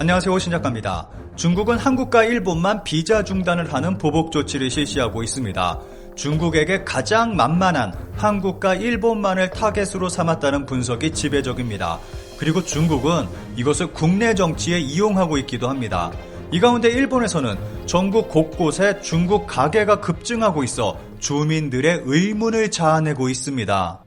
안녕하세요. 신작가입니다. 중국은 한국과 일본만 비자 중단을 하는 보복 조치를 실시하고 있습니다. 중국에게 가장 만만한 한국과 일본만을 타겟으로 삼았다는 분석이 지배적입니다. 그리고 중국은 이것을 국내 정치에 이용하고 있기도 합니다. 이 가운데 일본에서는 전국 곳곳에 중국 가게가 급증하고 있어 주민들의 의문을 자아내고 있습니다.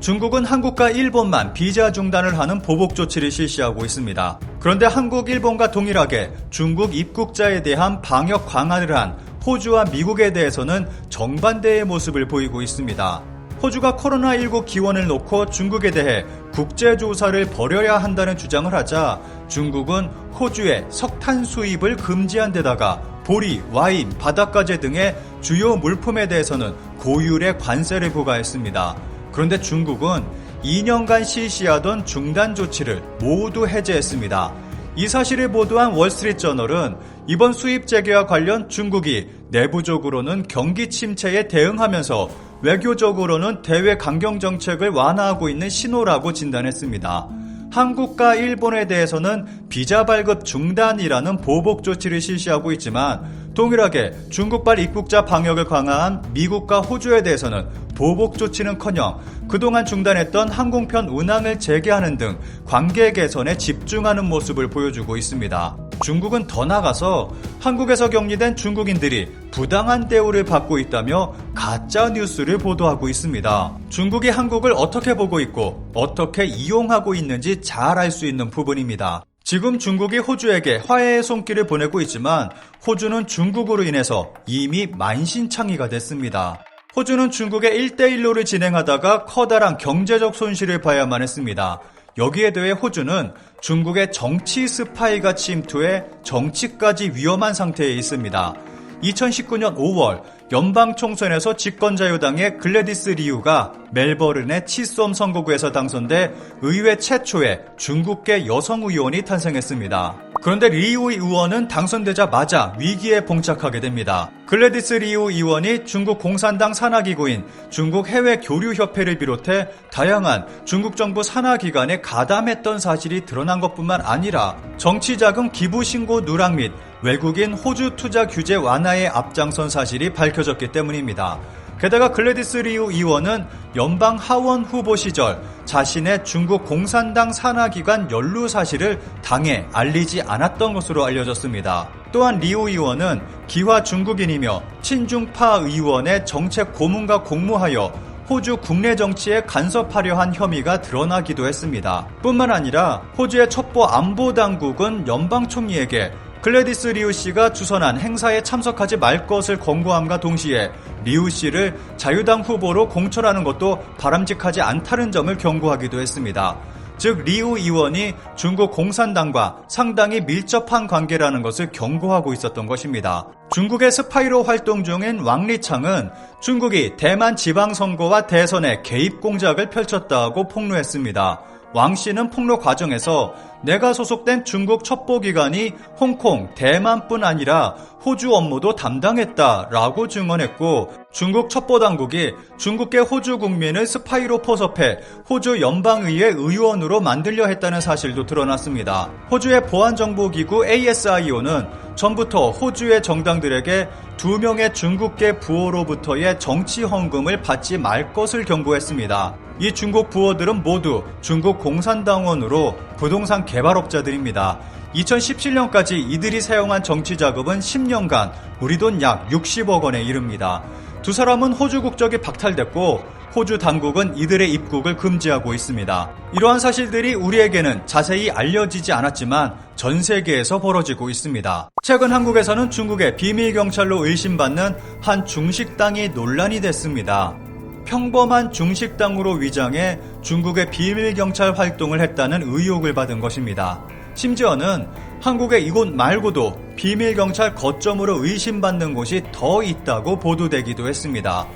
중국은 한국과 일본만 비자 중단을 하는 보복 조치를 실시하고 있습니다. 그런데 한국, 일본과 동일하게 중국 입국자에 대한 방역 강화를 한 호주와 미국에 대해서는 정반대의 모습을 보이고 있습니다. 호주가 코로나19 기원을 놓고 중국에 대해 국제조사를 벌여야 한다는 주장을 하자 중국은 호주의 석탄 수입을 금지한 데다가 보리, 와인, 바닷가재 등의 주요 물품에 대해서는 고율의 관세를 부과했습니다. 그런데 중국은 2년간 실시하던 중단 조치를 모두 해제했습니다. 이 사실을 보도한 월스트리트저널은 이번 수입 재개와 관련 중국이 내부적으로는 경기 침체에 대응하면서 외교적으로는 대외 강경 정책을 완화하고 있는 신호라고 진단했습니다. 한국과 일본에 대해서는 비자 발급 중단이라는 보복 조치를 실시하고 있지만 동일하게 중국발 입국자 방역을 강화한 미국과 호주에 대해서는 보복 조치는커녕 그동안 중단했던 항공편 운항을 재개하는 등 관계 개선에 집중하는 모습을 보여주고 있습니다. 중국은 더 나가서 한국에서 격리된 중국인들이 부당한 대우를 받고 있다며 가짜 뉴스를 보도하고 있습니다. 중국이 한국을 어떻게 보고 있고 어떻게 이용하고 있는지 잘 알 수 있는 부분입니다. 지금 중국이 호주에게 화해의 손길을 보내고 있지만 호주는 중국으로 인해서 이미 만신창이가 됐습니다. 호주는 중국의 1대1로를 진행하다가 커다란 경제적 손실을 봐야만 했습니다. 여기에 대해 호주는 중국의 정치 스파이가 침투해 정치까지 위험한 상태에 있습니다. 2019년 5월 연방 총선에서 집권자유당의 글래디스 리우가 멜버른의 치솜 선거구에서 당선돼 의회 최초의 중국계 여성 의원이 탄생했습니다. 그런데 리우 의원은 당선되자마자 위기에 봉착하게 됩니다. 글래디스 리우 의원이 중국 공산당 산하기구인 중국 해외 교류협회를 비롯해 다양한 중국 정부 산하기관에 가담했던 사실이 드러난 것뿐만 아니라 정치자금 기부 신고 누락 및 외국인 호주 투자 규제 완화에 앞장선 사실이 밝혀졌기 때문입니다. 게다가 글래디스 리우 의원은 연방 하원 후보 시절 자신의 중국 공산당 산하기관 연루 사실을 당에 알리지 않았던 것으로 알려졌습니다. 또한 리우 의원은 기화 중국인이며 친중파 의원의 정책 고문과 공모하여 호주 국내 정치에 간섭하려 한 혐의가 드러나기도 했습니다. 뿐만 아니라 호주의 첩보 안보 당국은 연방 총리에게 글래디스 리우 씨가 주선한 행사에 참석하지 말 것을 권고함과 동시에 리우 씨를 자유당 후보로 공천하는 것도 바람직하지 않다는 점을 경고하기도 했습니다. 즉 리우 의원이 중국 공산당과 상당히 밀접한 관계라는 것을 경고하고 있었던 것입니다. 중국의 스파이로 활동 중인 왕리창은 중국이 대만 지방선거와 대선에 개입 공작을 펼쳤다고 폭로했습니다. 왕 씨는 폭로 과정에서 내가 소속된 중국 첩보기관이 홍콩, 대만뿐 아니라 호주 업무도 담당했다라고 증언했고 중국 첩보당국이 중국계 호주 국민을 스파이로 포섭해 호주 연방의회 의원으로 만들려 했다는 사실도 드러났습니다. 호주의 보안정보기구 ASIO는 전부터 호주의 정당들에게 두 명의 중국계 부호로부터의 정치 헌금을 받지 말 것을 경고했습니다. 이 중국 부호들은 모두 중국 공산당원으로 부동산 개발업자들입니다. 2017년까지 이들이 사용한 정치 자금은 10년간 우리 돈 약 60억 원에 이릅니다. 두 사람은 호주 국적이 박탈됐고 호주 당국은 이들의 입국을 금지하고 있습니다. 이러한 사실들이 우리에게는 자세히 알려지지 않았지만 전 세계에서 벌어지고 있습니다. 최근 한국에서는 중국의 비밀 경찰로 의심받는 한 중식당이 논란이 됐습니다. 평범한 중식당으로 위장해 중국의 비밀 경찰 활동을 했다는 의혹을 받은 것입니다. 심지어는 한국의 이곳 말고도 비밀경찰 거점으로 의심받는 곳이 더 있다고 보도되기도 했습니다.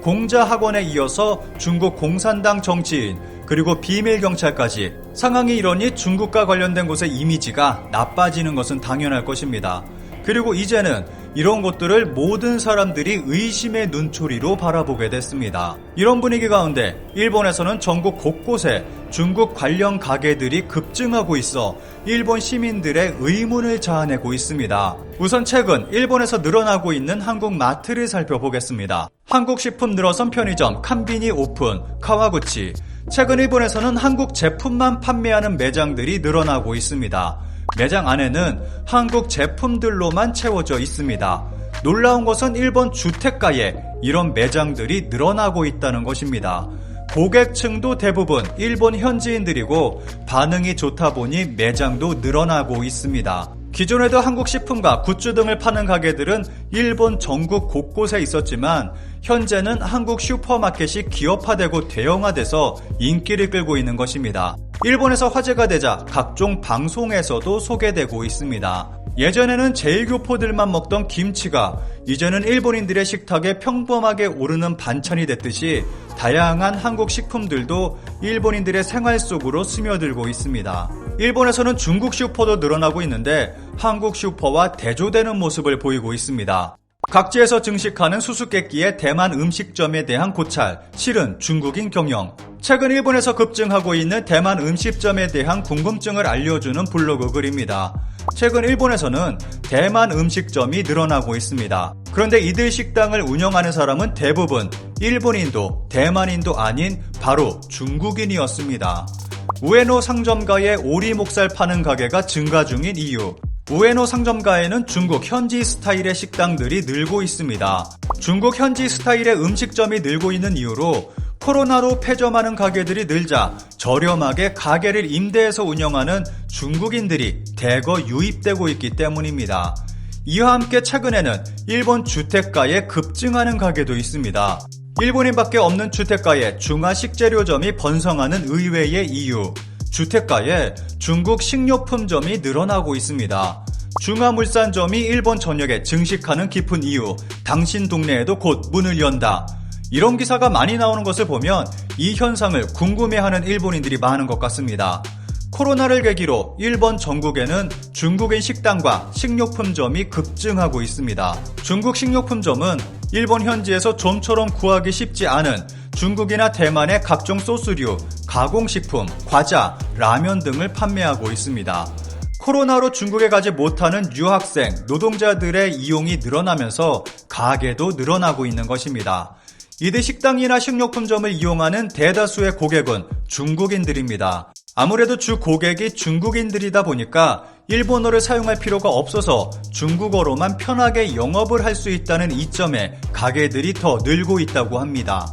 공자 학원에 이어서 중국 공산당 정치인 그리고 비밀 경찰까지 상황이 이러니 중국과 관련된 곳의 이미지가 나빠지는 것은 당연할 것입니다. 그리고 이제는 이런 것들을 모든 사람들이 의심의 눈초리로 바라보게 됐습니다. 이런 분위기 가운데 일본에서는 전국 곳곳에 중국 관련 가게들이 급증하고 있어 일본 시민들의 의문을 자아내고 있습니다. 우선 최근 일본에서 늘어나고 있는 한국 마트를 살펴보겠습니다. 한국 식품 늘어선 편의점 칸비니 오픈, 카와구치. 최근 일본에서는 한국 제품만 판매하는 매장들이 늘어나고 있습니다. 매장 안에는 한국 제품들로만 채워져 있습니다. 놀라운 것은 일본 주택가에 이런 매장들이 늘어나고 있다는 것입니다. 고객층도 대부분 일본 현지인들이고 반응이 좋다 보니 매장도 늘어나고 있습니다. 기존에도 한국 식품과 굿즈 등을 파는 가게들은 일본 전국 곳곳에 있었지만 현재는 한국 슈퍼마켓이 기업화되고 대형화돼서 인기를 끌고 있는 것입니다. 일본에서 화제가 되자 각종 방송에서도 소개되고 있습니다. 예전에는 제일교포들만 먹던 김치가 이제는 일본인들의 식탁에 평범하게 오르는 반찬이 됐듯이 다양한 한국 식품들도 일본인들의 생활 속으로 스며들고 있습니다. 일본에서는 중국 슈퍼도 늘어나고 있는데 한국 슈퍼와 대조되는 모습을 보이고 있습니다. 각지에서 증식하는 수수께끼의 대만 음식점에 대한 고찰, 실은 중국인 경영. 최근 일본에서 급증하고 있는 대만 음식점에 대한 궁금증을 알려주는 블로그 글입니다. 최근 일본에서는 대만 음식점이 늘어나고 있습니다. 그런데 이들 식당을 운영하는 사람은 대부분 일본인도 대만인도 아닌 바로 중국인이었습니다. 우에노 상점가에 오리 목살 파는 가게가 증가 중인 이유. 우에노 상점가에는 중국 현지 스타일의 식당들이 늘고 있습니다. 중국 현지 스타일의 음식점이 늘고 있는 이유로 코로나로 폐점하는 가게들이 늘자 저렴하게 가게를 임대해서 운영하는 중국인들이 대거 유입되고 있기 때문입니다. 이와 함께 최근에는 일본 주택가에 급증하는 가게도 있습니다. 일본인밖에 없는 주택가에 중화 식재료점이 번성하는 의외의 이유. 주택가에 중국 식료품점이 늘어나고 있습니다. 중화물산점이 일본 전역에 증식하는 깊은 이유. 당신 동네에도 곧 문을 연다. 이런 기사가 많이 나오는 것을 보면 이 현상을 궁금해하는 일본인들이 많은 것 같습니다. 코로나를 계기로 일본 전국에는 중국인 식당과 식료품점이 급증하고 있습니다. 중국 식료품점은 일본 현지에서 좀처럼 구하기 쉽지 않은 중국이나 대만의 각종 소스류, 가공식품, 과자, 라면 등을 판매하고 있습니다. 코로나로 중국에 가지 못하는 유학생, 노동자들의 이용이 늘어나면서 가게도 늘어나고 있는 것입니다. 이들 식당이나 식료품점을 이용하는 대다수의 고객은 중국인들입니다. 아무래도 주 고객이 중국인들이다 보니까 일본어를 사용할 필요가 없어서 중국어로만 편하게 영업을 할 수 있다는 이점에 가게들이 더 늘고 있다고 합니다.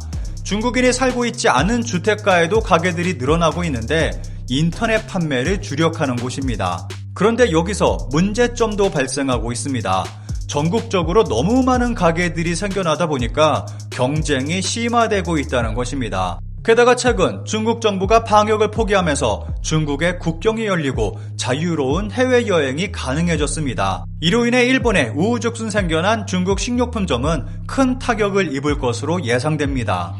중국인이 살고 있지 않은 주택가에도 가게들이 늘어나고 있는데 인터넷 판매를 주력하는 곳입니다. 그런데 여기서 문제점도 발생하고 있습니다. 전국적으로 너무 많은 가게들이 생겨나다 보니까 경쟁이 심화되고 있다는 것입니다. 게다가 최근 중국 정부가 방역을 포기하면서 중국의 국경이 열리고 자유로운 해외여행이 가능해졌습니다. 이로 인해 일본에 우후죽순 생겨난 중국 식료품점은 큰 타격을 입을 것으로 예상됩니다.